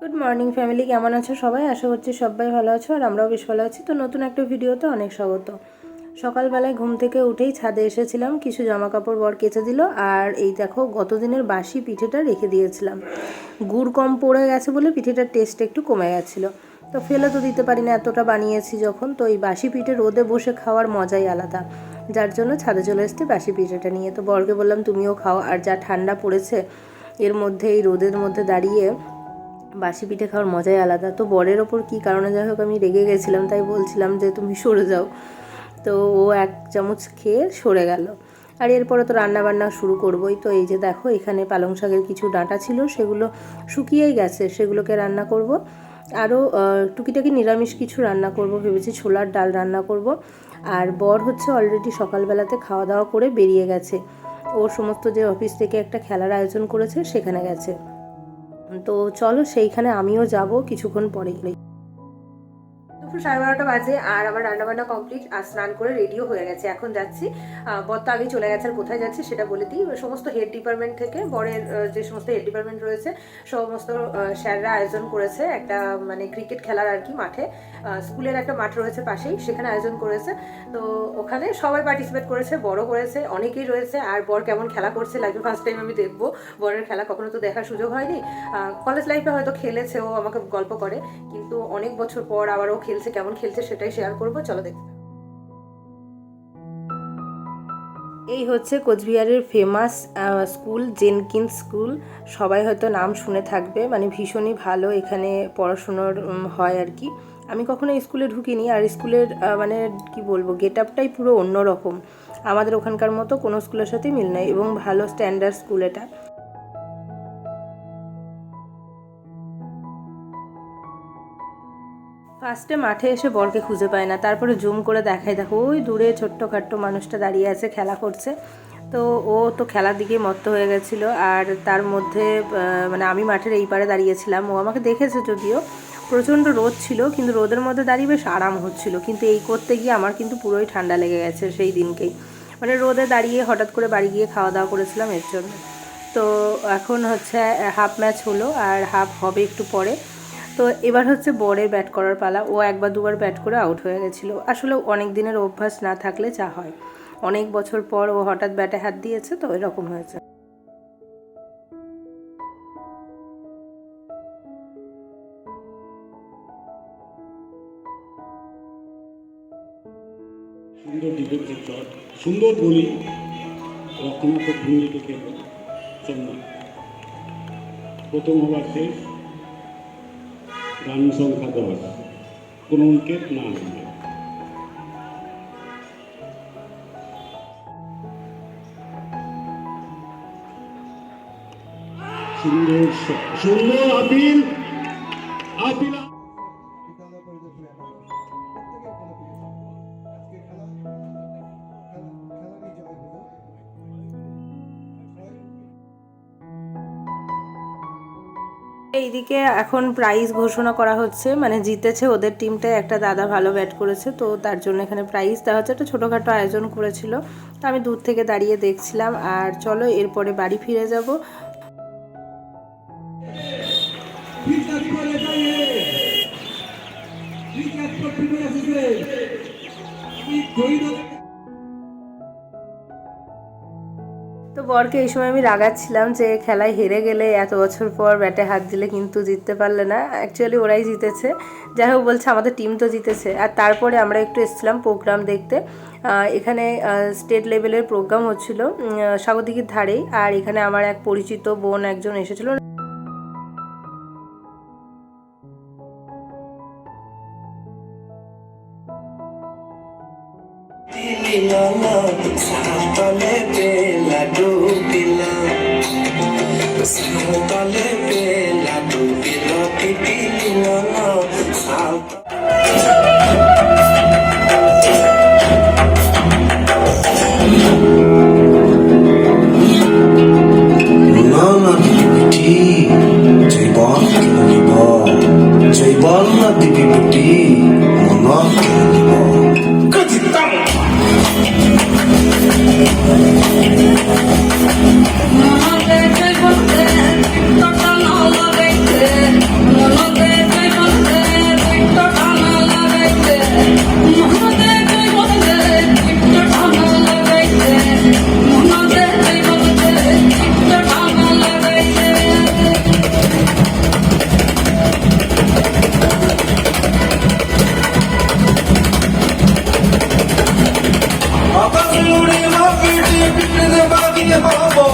Good morning family কেমন আছো সবাই? আশা করছি সবাই ভালো আছো আর আমরাও বেশ ভালো আছি। তো নতুন একটা ভিডিওতে অনেক স্বাগত। সকালবেলায় ঘুম থেকে উঠেই ছাদে এসেছিলাম। কিছু জামা কাপড় বর কেচে দিল আর এই দেখো, গতদিনের বাসি পিঠেটা রেখে দিয়েছিলাম। গুড় কম পড়ে গেছে বলে পিঠেটার টেস্ট একটু কমে গেছিল। তো ফেলে তো দিতে পারি না এতটা বানিয়েছি যখন। তো এই বাসি পিঠে রোদে বসে খাওয়ার মজাই আলাদা। যার জন্য ছাদে চলে এসেছি বাসি পিঠেটা নিয়ে। তো বরকে বললাম, তুমিও খাও। আর যা ঠান্ডা পড়েছে, এর মধ্যে, এই রোদের মধ্যে দাঁড়িয়ে বাসি পিঠে খাওয়ার মজাই আলাদা। তো বরের ওপর কী কারণে যাই হোক আমি রেগে গেছিলাম, তাই বলছিলাম যে তুমি সরে যাও। তো ও এক চামচ খেয়ে সরে গেল। আর এরপরে তো রান্না বান্না শুরু করবই। তো এই যে দেখো, এখানে পালং শাকের কিছু ডাঁটা ছিল, সেগুলো শুকিয়েই গেছে, সেগুলোকে রান্না করব। আরও টুকিটাকি নিরামিষ কিছু রান্না করব, ভেবেছি ছোলার ডাল রান্না করব। আর বর হচ্ছে অলরেডি সকালবেলাতে খাওয়া দাওয়া করে বেরিয়ে গেছে। ওর সমস্ত যে অফিস থেকে একটা খেলার আয়োজন করেছে, সেখানে গেছে। তো চলো সেইখানে আমিও যাব কিছুক্ষণ পরেই। দুপুর সাড়ে বারোটা বাজে আর আমার রান্নাবান্না কমপ্লিট আর স্নান করে রেডিও হয়ে গেছে। এখন যাচ্ছি। বর তো আগে চলে গেছে আর কোথায় যাচ্ছি সেটা বলে দিই। সমস্ত হেড ডিপার্টমেন্ট থেকে বরের যে সমস্ত হেড ডিপার্টমেন্ট রয়েছে, সমস্ত স্যাররা আয়োজন করেছে একটা মানে ক্রিকেট খেলার আর কি মাঠে। স্কুলের একটা মাঠ রয়েছে পাশেই, সেখানে আয়োজন করেছে। তো ওখানে সবাই পার্টিসিপেট করেছে, বড় করেছে, অনেকেই রয়েছে। আর বর কেমন খেলা করছে লাইফে ফার্স্ট টাইম আমি দেখব। বরের খেলা কখনো তো দেখার সুযোগ হয়নি। কলেজ লাইফে হয়তো খেলেছে, ও আমাকে গল্প করে। কিন্তু অনেক বছর পর আবারও ও খেলছে কেমন খেলছে সেটাই শেয়ার করব, চলো দেখতে এই হচ্ছে কোচবিহারের ফেমাস স্কুল জেনকিন্স স্কুল সবাই হয়তো নাম শুনে থাকবে মানে ভীষণই ভালো এখানে পড়াশুনোর হয় আর কি। আমি কখনো স্কুলে ঢুকিনি, আর স্কুলের মানে কি বলব গেট আপটাই পুরো অন্যরকম। আমাদের ওখানকার মতো কোনো স্কুলের সাথে মিল নাই, এবং ভালো স্ট্যান্ডার্ড স্কুল এটা। ফার্স্টে মাঠে এসে বরকে খুঁজে পায় না, তারপরে জুম করে দেখায়, দেখো ওই দূরে ছোট্টখাট্ট মানুষটা দাঁড়িয়ে আছে, খেলা করছে। তো ও তো খেলার দিকে মত্ত হয়ে গেছিল আর তার মধ্যে মানে আমি মাঠের এই পারে দাঁড়িয়েছিলাম। ও আমাকে দেখেছে যদিও, প্রচণ্ড রোদ ছিল, কিন্তু রোদের মধ্যে দাঁড়িয়ে বেশ আরাম হচ্ছিল। কিন্তু এই করতে গিয়ে আমার কিন্তু পুরোই ঠান্ডা লেগে গেছে সেই দিনকেই। মানে রোদে দাঁড়িয়ে হঠাৎ করে বাড়ি গিয়ে খাওয়া দাওয়া করেছিলাম এর জন্য। তো এখন হচ্ছে হাফ ম্যাচ হলো আর হাফ হবে একটু পরে। তো এবার হচ্ছে বরের ব্যাট করার পালা। ও একবার দুবার ব্যাট করে আউট হয়ে গেছিল। আসলে অনেক দিনের অভ্যাস না থাকলে যা হয়। অনেক বছর পর ও হঠাৎ ব্যাটে হাত দিয়েছে তো এরকম হয়েছে। সুন্দর বোলিং। প্রথম ওভার শেষ। রান সংখ্যা দশ। কোনো উইকেট না হারিয়ে সুন্দর সুন্দর আপিল। আপিল এইদিকে এখন প্রাইজ ঘোষণা করা হচ্ছে মানে জিতেছে ওদের টিমটায় একটা দাদা ভালো ব্যাট করেছে, তো তার জন্য এখানে প্রাইজ দেওয়া হচ্ছে। একটা ছোটোখাটো আয়োজন করেছিল, তো আমি দূর থেকে দাঁড়িয়ে দেখছিলাম, আর চলো এরপরে বাড়ি ফিরে যাব। Wicket তো বরকে এই সময় আমি রাগাচ্ছিলাম যে খেলায় হেরে গেলে এত বছর পর ব্যাটে হাত দিলে কিন্তু জিততে পারলে না। অ্যাকচুয়ালি ওরাই জিতেছে। যাই হোক, বলছে আমাদের টিম তো জিতেছে। আর তারপরে আমরা একটু এসেছিলাম প্রোগ্রাম দেখতে। এখানে স্টেট লেভেলের প্রোগ্রাম হচ্ছিল স্বাগতিকের ধারেই। আর এখানে আমার এক পরিচিত বোন একজন এসেছিল। সাতলে বেলা ডুবিলা সাতলে পাবো